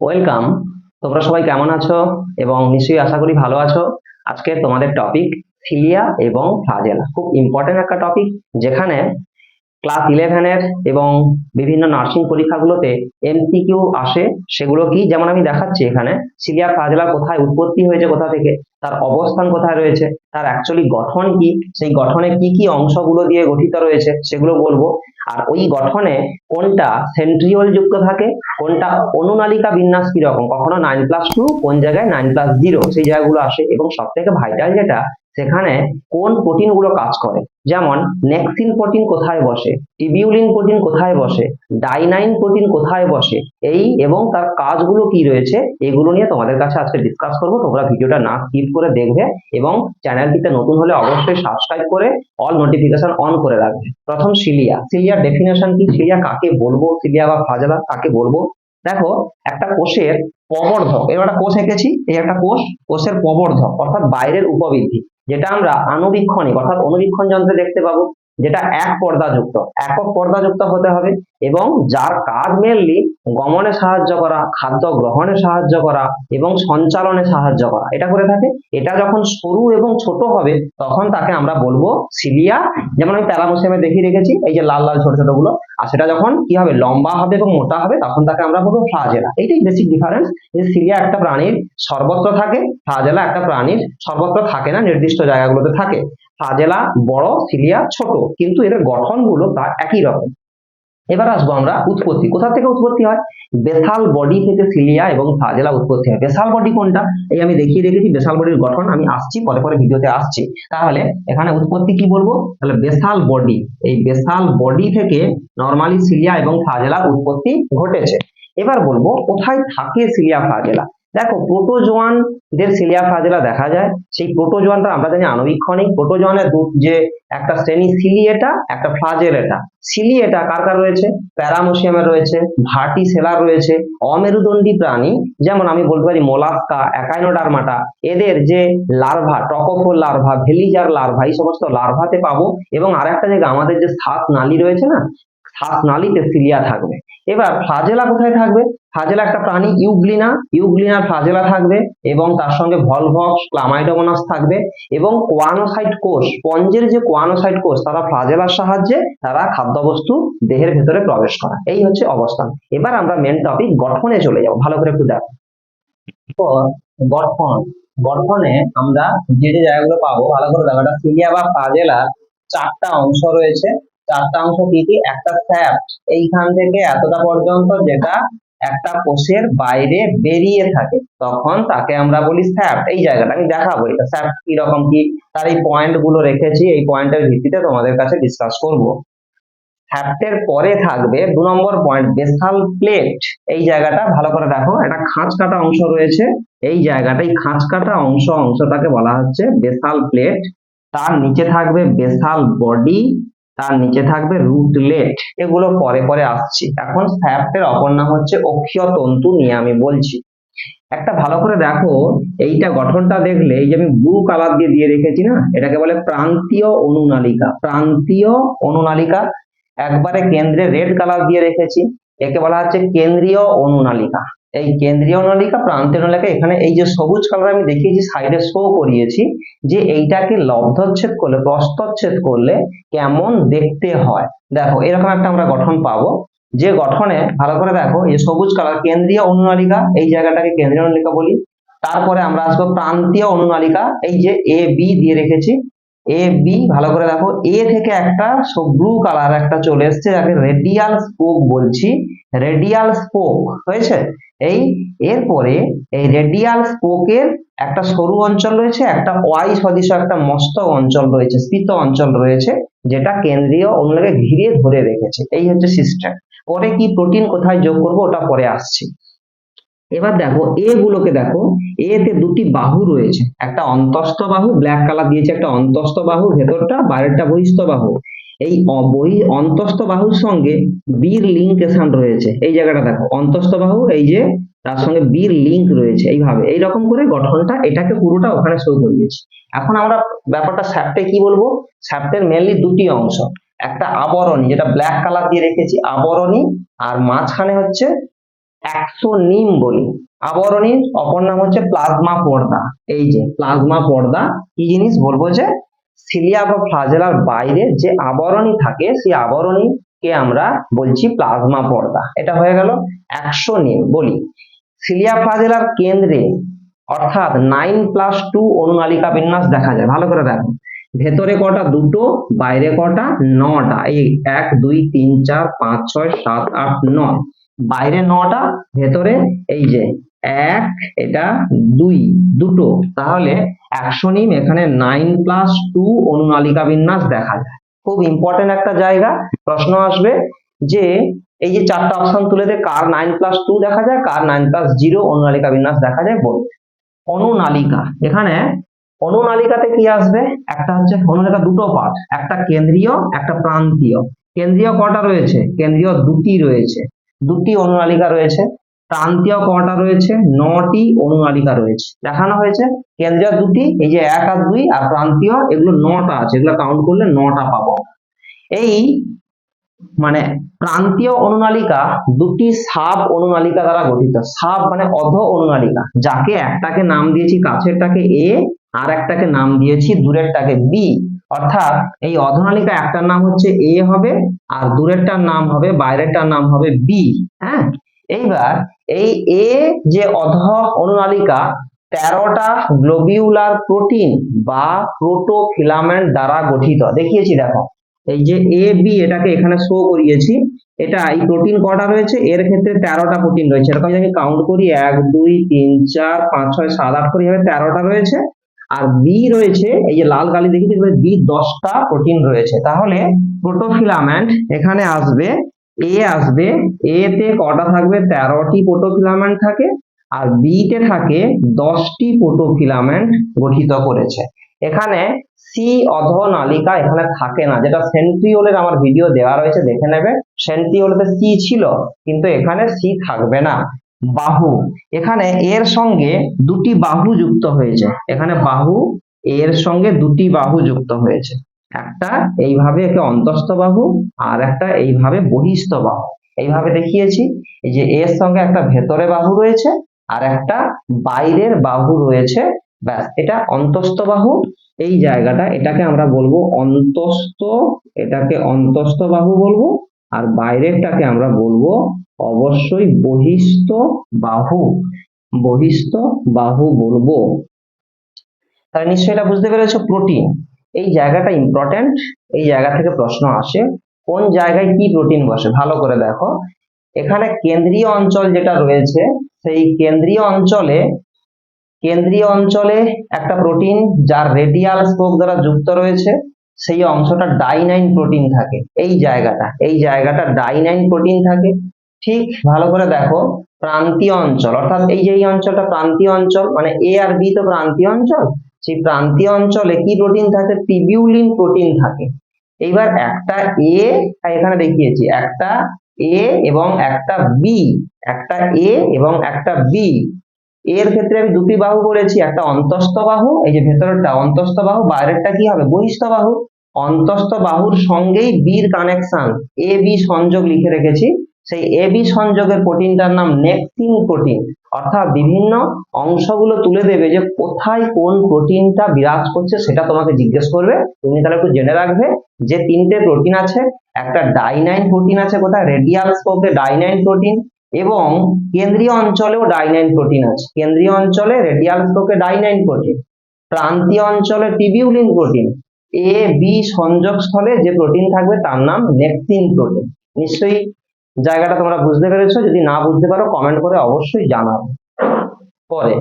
Welcome তোমরা সবাই কেমন আছো? এবং নিশ্চয়ই আশা করি ভালো আছো। আজকে তোমাদের টপিক সিলিয়া এবং ফাজেলা খুব ইম্পর্টেন্ট একটা টপিক যেখানে ক্লাস ইলেভেনের এবং বিভিন্ন নার্সিং পরীক্ষাগুলোতে এমসিকিউ আসে, সেগুলো কি? যেমন আমি দেখাচ্ছি এখানে সিলিয়া ফ্লাজেলা কোথায় উৎপত্তি হয়েছে, কোথা থেকে, তার অবস্থান কোথায় রয়েছে, তার অ্যাকচুয়ালি গঠন কি, সেই গঠনে কি কি অংশগুলো দিয়ে গঠিত রয়েছে, সেগুলো বলব। আর ওই গঠনে কোনটা সেন্ট্রিওল যুক্ত থাকে, কোনটা অনুনালিকা বিন্যাস কি রকম কখনো নাইন প্লাস টু কোন জায়গায় নাইন প্লাস জিরো সেই জায়গাগুলো আসে। এবং সব থেকে ভাইটাল যেটা সেখানে কোন প্রোটিনগুলো কাজ করে? যেমন নেক্সিন প্রোটিন কোথায় বসে? টিবিউলিন প্রোটিন কোথায় বসে? ডাইনাইন প্রোটিন কোথায় বসে? এই এবং তার কাজগুলো কি রয়েছে? এগুলো নিয়ে তোমাদের কাছে আজকে ডিসকাস করব। তোমরা ভিডিওটা না স্কিপ করে দেখবে এবং চ্যানেলটিতে নতুন হলে অবশ্যই সাবস্ক্রাইব করে অল নোটিফিকেশন অন করে রাখবে। প্রথম সিলিয়া সিলিয়ার ডেফিনেশন কি? সিলিয়া কাকে বলব? সিলিয়া বা ফাজলা কাকে বলব? দেখো, একটা কোষের প্রবর্ধক এবার একটা কোষ এঁকেছি। এই একটা কোষ, কোষের প্রবর্ধক অর্থাৎ বাইরের উপবৃদ্ধি। যেটা আমরা আনুবীক্ষণিক অর্থাৎ অনুবীক্ষণ যন্ত্রে দেখতে পাবো। যেটা এক পর্দাযুক্ত। একক পর্দাযুক্ত হতে হবে এবং যার কাজ মেনলি গমনে সাহায্য করা, খাদ্য গ্রহণে সাহায্য করা এবং সঞ্চালনে সাহায্য করা। এটা করে থাকে। এটা যখন সরু এবং ছোট হবে, তখন তাকে আমরা বলব সিলিয়া যেমন আমি প্যারামোসিয়ামে দেখিয়ে রেখেছি, এই যে লাল লাল ছোট ছোটগুলো আর সেটা যখন কি হবে, লম্বা হবে এবং মোটা হবে, তখন তাকে আমরা বলব ফ্লাজেলা এইটাই বেসিক ডিফারেন্স যে সিলিয়া একটা প্রাণীর সর্বত্র থাকে ফ্লাজেলা একটা প্রাণীর সর্বত্র থাকে না, নির্দিষ্ট জায়গাগুলোতে থাকে। ফ্লাজেলা বড়, সিলিয়া, ছোট। কিন্তু এদের গঠনগুলো তা একই রকম। এবার আসব আমরা উৎপত্তি। কোথা থেকে উৎপত্তি হয়? বেসাল বডি থেকে সিলিয়া এবং ফ্লাজেলা উৎপত্তি হয়। বেসাল বডি কোনটা? এই আমি দেখিয়ে রেখেছি বেসাল বডির গঠন। আমি আসছি, পরে পরে ভিডিওতে আসছি। তাহলে এখানে উৎপত্তি কি বলব? তাহলে বেসাল বডি। এই বেসাল বডি থেকে নর্মালি সিলিয়া এবং ফ্লাজেলার উৎপত্তি ঘটেছে। এবার বলব, কোথায় থাকে সিলিয়া ফ্লাজেলা দেখো প্রোটোজোয়ানদের সিলিয়া ফ্লাজেলা দেখা যায়, সেই প্রোটোজোয়ানটা আমরা জানি আণবিক্ষণিক প্রোটোজোয়ানের যে একটা শ্রেণি সিলিয়েটা একটা ফ্লাজেলেটা সিলিয়েটা কার কার রয়েছে? প্যারামোসিয়ামের রয়েছে ভার্টিসেলার রয়েছে, অমেরুদণ্ডী প্রাণী, যেমন আমি বলতে পারি মোলাস্কা একাইনোডার্মাটা এদের যে larva, trochophore larva, veliger larva, এই সমস্ত লার্ভাতে পাবো। এবং আর একটা জায়গা, আমাদের যে শ্বাস নালী রয়েছে না, শ্বাস নালীতে সিলিয়া থাকবে। এবার ফ্লাজেলা কোথায় থাকবে? ফ্লাজেলা একটা প্রাণী, ইউগ্লিনা। ইউগ্লিনার ফ্লাজেলা থাকবে এবং তার সঙ্গে ভলভক্স, ক্লামাইডোমোনাস থাকবে এবং কোয়ানোসাইট কোষ, স্পঞ্জের যে কোয়ানোসাইট কোষ, তারা ফ্লাজেলার সাহায্যে তারা খাদ্যবস্তু দেহের ভেতরে প্রবেশ করা। এই হচ্ছে অবস্থান। এবার আমরা মেন টপিক গঠনে চলে যাব। ভালো করে একটু দেখো। গঠন। গঠনে আমরা যে যে জায়গাগুলো পাবো, ভালো করে দেখো এটা সিলিয়া বা ফ্লাজেলা চারটা অংশ রয়েছে। চারটা অংশ কি কি একটা স্যাপ্ট এইখান থেকে এতটা পর্যন্ত যেটা একটা কোষের বাইরে বেরিয়ে থাকে, তখন তাকে আমরা বলি স্যাপ্ট এই জায়গাটা আমি দেখাবো, এটা স্যাপ্ট কি রকম কি, তার এই পয়েন্টগুলো রেখেছি, এই পয়েন্টের ভিত্তিতে তোমাদের কাছে ডিসকাস করব। স্যাপ্টের পরে থাকবে দু নম্বর পয়েন্ট বেসাল প্লেট এই জায়গাটা ভালো করে দেখো, একটা খাঁজ কাটা অংশ রয়েছে, এই জায়গাটা, এই খাঁজ কাটা অংশ, অংশটাকে বলা হচ্ছে বেসাল প্লেট তার নিচে থাকবে বেসাল বডি তার নিচে থাকবে রুটলেট। এগুলো পরে পরে আসছি। এখন স্যাপ্টের অপর নাম হচ্ছে অক্ষীয় তন্তু নিয়ে আমি বলছি। একটা ভালো করে দেখো, এইটা গঠনটা দেখলে, এই যে আমি ব্লু কালার দিয়ে দিয়ে রেখেছি না, এটাকে বলে প্রান্তীয় অনুনালিকা। প্রান্তীয় অনুনালিকা, একবারে কেন্দ্রে রেড কালার দিয়ে রেখেছি। একে বলা হচ্ছে কেন্দ্রীয় অনুনালিকা। এই কেন্দ্রীয় অনুনালিকা প্রান্তীয় অনুনালিকা এখানে এই যে সবুজ কালার আমি দেখিয়েছি সাইডে শো করিয়েছি, যে এইটাকে লব্ধচ্ছেদ করলে, প্রস্তচ্ছেদ করলে কেমন দেখতে হয়। দেখো, এরকম একটা আমরা গঠন পাবো। যে গঠনে, ভালো করে দেখো, এই সবুজ কালার কেন্দ্রীয় অনুনালিকা এই জায়গাটাকে কেন্দ্রীয় অনুনালিকা বলি। তারপরে আমরা আসব প্রান্তীয় অনুনালিকা এই যে এ বি দিয়ে রেখেছি। এ বি ভালো করে দেখো এ থেকে একটা ব্লু কালার একটা চলে এসছে, যাকে রেডিয়াল স্পোক বলছি। রেডিয়াল স্পোক হয়েছে? এই, এরপরে এই রেডিয়াল স্পোকের একটা সরু অঞ্চল রয়েছে, একটা ওয়াই সদৃশ একটা মস্তক অঞ্চল রয়েছে স্ফীত অঞ্চল রয়েছে, যেটা কেন্দ্রীয় অনুনালিকা ঘিরে ধরে রেখেছে। এই হচ্ছে সিস্টেম পরে কি প্রোটিন কোথায় যোগ করব ওটা পরে আসছি। এবার দেখো এ গুলোকে দেখো এতে দুটি বাহু রয়েছে। একটা অন্তস্থ বাহু ব্ল্যাক কালার দিয়েছে একটা অন্তস্থ বাহু, ভেতরটা বাইরেরটা বহিস্থ বাহু। এই বহি অন্তস্থ বাহুর সঙ্গে বীর লিঙ্কেশন রয়েছে। এই জায়গাটা দেখো, অন্তস্থ বাহু, এই যে তার সঙ্গে বীর লিঙ্ক রয়েছে, এইভাবে। এইরকম করে গঠনটা এটাকে পুরোটা ওখানে শো করিয়েছি। এখন আমরা ব্যাপারটা স্যাপ্টে কি বলব? স্যাপ্টের মেনলি দুটি অংশ। একটা আবরণী, যেটা ব্ল্যাক কালার দিয়ে রেখেছি, আবরণী, আর মাঝখানে হচ্ছে একশো নিম বলি। আবরণীর অপর নাম হচ্ছে প্লাজমা পর্দা। এই যে প্লাজমা পর্দা, কি জিনিস বলব যে, সিলিয়া বা ফ্লাজেলার বাইরে যে আবরণী থাকে, সেই আবরণীকে আমরা বলছি প্লাজমা পর্দা। এটা হয়ে গেল একশো নিম বলি। সিলিয়া ফ্লাজেলার কেন্দ্রে, অর্থাৎ নাইন প্লাস টু অনুনালিকা বিন্যাস দেখা যায়। ভালো করে দেখো। ভেতরে কটা? দুটো, বাইরে কটা? নটা। এই এক, দুই, তিন, চার, পাঁচ, ছয়, সাত, আট, নয়। বাইরে নটা, ভেতরে এই যে এক, এটা দুই, দুটো। তাহলে একশো নিম এখানে নাইন প্লাস টু অনুনালিকা বিন্যাস দেখা যায়। খুব ইম্পর্টেন্ট একটা জায়গা, প্রশ্ন আসবে যে এই যে চারটা অপশন তুলে দে, কার নাইন প্লাস টু দেখা যায়, কার নাইন প্লাস জিরো অনুনালিকা বিন্যাস দেখা যায় বল অনুনালিকা, এখানে অনুনালিকাতে কি আসবে? একটা হচ্ছে অনুনালিকা দুটো পার্ট একটা কেন্দ্রীয়, একটা প্রান্তীয়। কেন্দ্রীয় কটা রয়েছে? কেন্দ্রীয় দুটি রয়েছে। দুটি অনুনালিকা রয়েছে, প্রান্তীয় কটা রয়েছে, নটি অনুনালিকা রয়েছে। দেখানো হয়েছে কেন্দ্রীয় দুটি, এই যে এক আর দুই আর প্রান্তীয়, এগুলো নটা আছে, এগুলো কাউন্ট করলে নটা পাবো। এই মানে প্রান্তীয় অনুনালিকা দুটি সাব অনুনালিকা দ্বারা গঠিত। সাব মানে অধ অনুনালিকা, যাকে একটাকে নাম দিয়েছি কাছেরটাকে এ, আর একটাকে নাম দিয়েছি দূরেরটাকে বি। অর্থাৎ এই অধনালিকা একটার নাম হচ্ছে এ হবে আর দূরেরটার নাম হবে, বাইরেরটার নাম হবে বি হ্যাঁ? এইবার এই এ যে অধ অনুনালিকা, তেরোটা গ্লোবিউলার প্রোটিন বা প্রোটোফিলামেন্ট দ্বারা গঠিত। দেখিয়েছি, দেখো। এই যে এ বি এটাকে এখানে শো করিয়েছি, এটা এই প্রোটিন কটা রয়েছে? এর ক্ষেত্রে তেরোটা প্রোটিন রয়েছে। এরকম যদি আমি কাউন্ট করি, এক, দুই, তিন, চার, পাঁচ, ছয়, সাত, আট করে এভাবে তেরোটা রয়েছে আর বি রয়েছে, এই যে লাল কালি দেখবে বি দশটা প্রোটিন রয়েছে। তাহলে প্রোটোফিলামেন্ট এখানে আসবে এ আসবে এ তে কটা থাকবে? তেরোটি প্রোটোফিলামেন্ট থাকে, আর বি তে থাকে দশটি প্রোটোফিলামেন্ট গঠিত করেছে। এখানে সি অধ নালিকা এখানে থাকে না, যেটা সেন্ট্রিওলের আমার ভিডিও দেওয়া রয়েছে, দেখে নেবে। সেন্ট্রিওলেতে সি ছিল, কিন্তু এখানে সি থাকবে না। বাহু। এখানে এর সঙ্গে দুটি বাহু যুক্ত হয়েছে। এখানে বাহু, এর সঙ্গে দুটি বাহু যুক্ত হয়েছে। একটা এইভাবে একে অন্তস্থ বাহু আর একটা এইভাবে বহিস্থ বাহু। এইভাবে দেখিয়েছি যে এর সঙ্গে একটা ভেতরে বাহু রয়েছে আর একটা বাইরের বাহু রয়েছে। ব্যাস, এটা অন্তস্থ বাহু। এই জায়গাটা এটাকে আমরা বলব অন্তস্থ, এটাকে অন্তস্থ বাহু বলব। আর বাইরেরটাকে আমরা বলব অবশ্যই বহিস্থ বাহু। বহিস্থ বাহু বলব। তাহলে নিশ্চয়ই এটা বুঝতে পেরেছ প্রোটিন এই জায়গাটা ইম্পর্টেন্ট এই জায়গা থেকে প্রশ্ন আসে, কোন জায়গায় কি প্রোটিন বসে? ভালো করে দেখো। এখানে কেন্দ্রীয় অঞ্চল যেটা রয়েছে, সেই কেন্দ্রীয় অঞ্চলে কেন্দ্রীয় অঞ্চলে একটা প্রোটিন যার রেডিয়াল স্পোক দ্বারা যুক্ত রয়েছে। সেই অংশটা ডাইনাইন প্রোটিন থাকে। এই জায়গাটা এই জায়গাটা ডাইনাইন প্রোটিন থাকে। ঠিক ভালো করে দেখো, প্রান্তীয় অঞ্চল, অর্থাৎ এই যে এই অঞ্চলটা প্রান্তীয় অঞ্চল মানে এ আর বি তো প্রান্তীয় অঞ্চল, সেই প্রান্তীয় অঞ্চলে কি প্রোটিন থাকে? টিবিউলিন প্রোটিন থাকে। এইবার একটা এ এখানে দেখিয়েছি, একটা এ এবং একটা বি একটা এ এবং একটা বি এর ক্ষেত্রে আমি দুটি বাহু বলেছি একটা অন্তস্থ বাহু, এই যে ভেতরেরটা অন্তস্থ বাহু, বাইরেরটা কি হবে? বহিস্থ বাহু। অন্তস্থ বাহুর সঙ্গেই বির কানেকশন এ বি সংযোগ লিখে রেখেছি। সেই এ বি সংযোগের প্রোটিনটার নাম নেক্সিন প্রোটিন। অর্থাৎ বিভিন্ন অংশগুলো তুলে দেবে যে কোথায় কোন প্রোটিনটা বিরাজ করছে, সেটা তোমাকে জিজ্ঞেস করবে। তুমি তাহলে একটু জেনে রাখবে যে তিনটে প্রোটিন আছে। একটা ডাইনাইন প্রোটিন আছে কোথায়? রেডিয়াল স্পোকে ডাইনাইন প্রোটিন এবং কেন্দ্রীয় অঞ্চলেও ডাইনাইন প্রোটিন আছে। কেন্দ্রীয় অঞ্চলে রেডিয়াল স্পোকে ডাইনাইন প্রোটিন, প্রান্তীয় অঞ্চলে টিবিউলিন প্রোটিন। এ বি সংযোগ স্থলে যে প্রোটিন থাকবে তার নাম নেক্সিন প্রোটিন নিশ্চয়ই জায়গাটা তোমরা বুঝতে পেরেছ, যদি না বুঝতে পারো কমেন্ট করে অবশ্যই জানাবে। পরে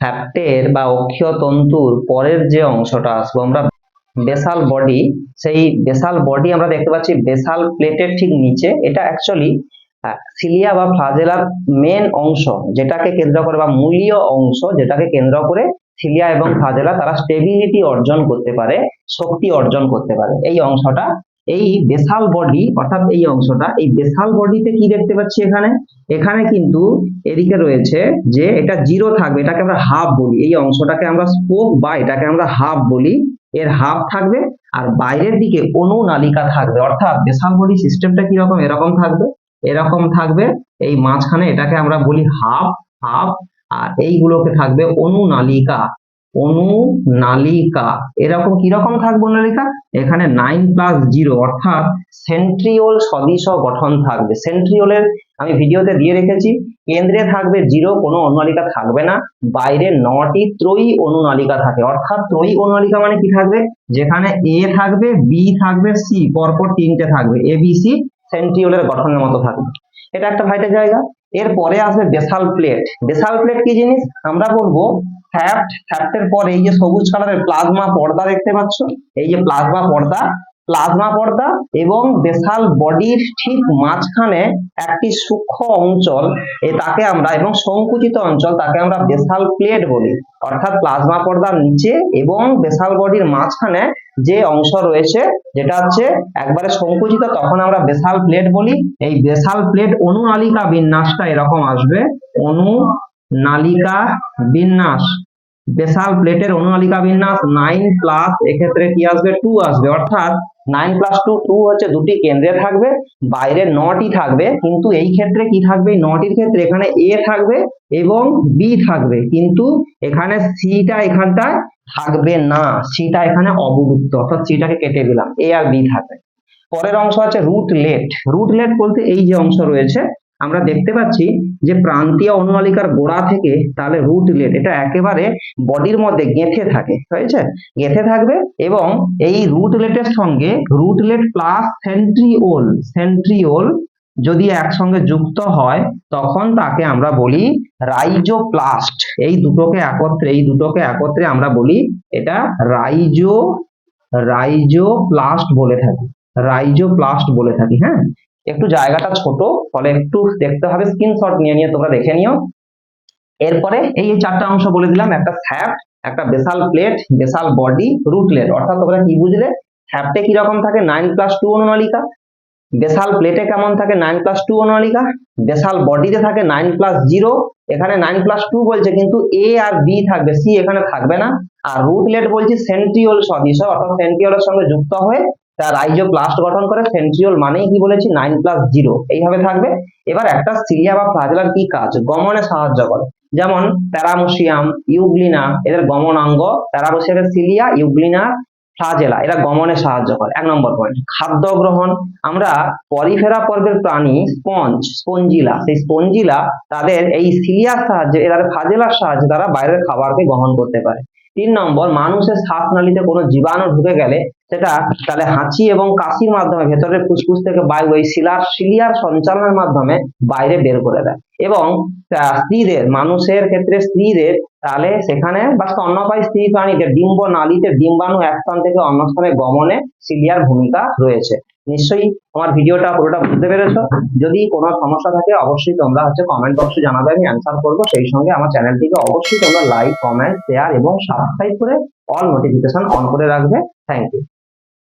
হ্যাপ্টের বা অক্ষীয় তন্তুর পরের যে অংশটা আসব, আমরা বেসাল বডি সেই বেসাল বডি আমরা দেখতে পাচ্ছি বেসাল প্লেটের ঠিক নিচে। এটা অ্যাকচুয়ালি সিলিয়া বা ফ্লাজেলার মেন অংশ, যেটাকে কেন্দ্র করে বা মূলীয় অংশ, যেটাকে কেন্দ্র করে সিলিয়া এবং ফ্লাজেলা তারা স্টেবিলিটি অর্জন করতে পারে, শক্তি অর্জন করতে পারে। এই অংশটা, এই বেসাল বডি অর্থাৎ এই অংশটা, এই বেসাল বডিতে কি দেখতে পাচ্ছি এখানে? এখানে কিন্তু এদিকে রয়েছে যে এটা জিরো থাকবে, এটাকে আমরা হাফ বলি। এই অংশটাকে আমরা স্পোক বা এটাকে আমরা হাফ বলি। এর হাফ থাকবে আর বাইরের দিকে অনুনালিকা থাকবে। অর্থাৎ বেসাল বডি সিস্টেমটা কীরকম এরকম থাকবে। এরকম থাকবে। এই মাঝখানে এটাকে আমরা বলি হাফ হাফ আর এইগুলোকে থাকবে অনুনালিকা। অনুনালিকা। এরকম কীরকম থাকবে অনুনালিকা? এখানে নাইন প্লাস জিরো অর্থাৎ সেন্ট্রিওল সদিশ গঠন থাকবে। সেন্ট্রিওলের আমি ভিডিওতে দিয়ে রেখেছি, কেন্দ্রে থাকবে জিরো কোনো অনুনালিকা থাকবে না। বাইরে নটি ত্রয়ী অনুনালিকা থাকে। অর্থাৎ ত্রয়ী অনুনালিকা মানে কি থাকবে? যেখানে এ থাকবে বি থাকবে সি পরপর তিনটে থাকবে। এ বি সি সেন্ট্রিওলের গঠনের মতো থাকবে। এটা একটা ভাইটাল জায়গা। এরপরে আসবে বেসাল প্লেট বেসাল প্লেট কি জিনিস? আমরা বলব ফ্যাট ফ্যাপ্টের পরে এই যে সবুজ কালারের প্লাজমা পর্দা দেখতে পাচ্ছ? এই যে প্লাজমা পর্দা প্লাজমা পর্দা এবং বেসাল বডির ঠিক মাঝখানে একটি সূক্ষ্ম অঞ্চল তাকে আমরা, এবং সংকুচিত অঞ্চল তাকে আমরা বেসাল প্লেট বলি। অর্থাৎ প্লাজমা পর্দার নিচে এবং বেসাল বডির মাঝখানে যে অংশ রয়েছে, যেটা হচ্ছে একবারে সংকুচিত, তখন আমরা বেসাল প্লেট বলি। এই বেসাল প্লেট অনুনালিকা বিন্যাসটা এরকম আসবে। অনুনালিকা বিন্যাস। বেসাল প্লেটের অনুনালিকা বিন্যাস নাইন প্লাস, এক্ষেত্রে কি আসবে? টু আসবে। অর্থাৎ নাইন প্লাস টু টু হচ্ছে দুটি কেন্দ্রে থাকবে, বাইরে নটি থাকবে, কিন্তু এই ক্ষেত্রে কি থাকবে? নটির ক্ষেত্রে এখানে এ থাকবে এবং বি থাকবে, কিন্তু এখানে সিটা এখানটায় থাকবে না। সিটা এখানে অবলুপ্ত অর্থাৎ সিটাকে কেটে দিলাম এ আর বি থাকবে। পরের অংশ আছে রুট লেট রুট লেট বলতে এই যে অংশ রয়েছে আমরা দেখতে পাচ্ছি যে প্রান্তীয় অনুনালিকার গোড়া থেকে তাহলে রুটলেট এটা একেবারে বডির মধ্যে গেঁথে থাকে, হয়েছে? গেঁথে থাকবে এবং এই রুটলেটের সঙ্গে রুটলেট প্লাস সেন্ট্রিওল সেন্ট্রিওল যদি একসঙ্গে যুক্ত হয়, তখন তাকে আমরা বলি রাইজোপ্লাস্ট এই দুটোকে একত্রে, এই দুটোকে একত্রে আমরা বলি এটা রাইজো রাইজোপ্লাস্ট বলে থাকি রাইজোপ্লাস্ট বলে থাকি হ্যাঁ? একটু জায়গাটা ছোট, ফলে একটু দেখতে হবে স্ক্রিনশট নিয়ে নিয়ে তোমরা দেখে নিও। এরপরে এই চারটা অংশ বলে দিলাম, একটা ফ্যাট একটা basal plate basal body rootlet অর্থাৎ তোমরা কি বুঝলে? ফ্যাপটে কীরকম থাকে? নাইন প্লাস টু অনুনালিকা বেসাল প্লেটে কেমন থাকে? নাইন প্লাস টু অনুনালিকা বেসাল বডিতে থাকে নাইন প্লাস জিরো এখানে নাইন প্লাস টু বলছে, কিন্তু এ আর বি থাকবে সি এখানে থাকবে না। আর রুটলেট বলছি সেন্ট্রিওল সদৃশ, অর্থাৎ সেন্ট্রিওলের সঙ্গে যুক্ত হয়ে তার রাইজোপ্লাস্ট গঠন করে সেন্ট্রিওল মানেই কি বলেছি? নাইন প্লাস জিরো এইভাবে থাকবে। এবার একটা সিলিয়া বা ফ্লাজেলার কি কাজ? গমনে সাহায্য করে। যেমন প্যারামোসিয়াম ইউগ্লিনা এদের গমনাঙ্গ। প্যারামোসিয়ামের সিলিয়া ইউগ্লিনা ফ্লাজেলা এরা গমনে সাহায্য করে। এক নম্বর পয়েন্ট খাদ্য গ্রহণ। আমরা পরিফেরা পর্বের প্রাণী স্পঞ্জ স্পঞ্জিলা সেই স্পঞ্জিলা তাদের এই সিলিয়ার সাহায্যে এরা ফ্লাজেলার সাহায্যে তারা বাইরের খাবারকে গ্রহণ করতে পারে। তিন নম্বর, মানুষের শ্বাসনালীতে কোনো জীবাণু ঢুকে গেলে সেটা তাহলে হাঁচি এবং কাশির মাধ্যমে, ভেতরের ফুসফুস থেকে বায়ু, এই শিলার সিলিয়ার সঞ্চালনের মাধ্যমে বাইরে বের করে দেয়। এবং স্ত্রীদের, মানুষের ক্ষেত্রে স্ত্রীদের, তাহলে সেখানে বা স্তন্যপায়ী স্ত্রী প্রাণীদের ডিম্ব নালীতে ডিম্বাণু এক স্থান থেকে অন্য স্থানে গমনে সিলিয়ার ভূমিকা রয়েছে। নিশ্চয়ই আমার ভিডিওটা পুরোটা বুঝতে পেরেছ। যদি কোনো সমস্যা থাকে, অবশ্যই তোমরা হচ্ছে কমেন্ট বক্সে জানাবে, আমি অ্যান্সার করব। সেই সঙ্গে আমার চ্যানেলটিকে অবশ্যই তোমরা লাইক কমেন্ট শেয়ার এবং সাবস্ক্রাইব করে অল নোটিফিকেশন অন করে রাখবে। Thank you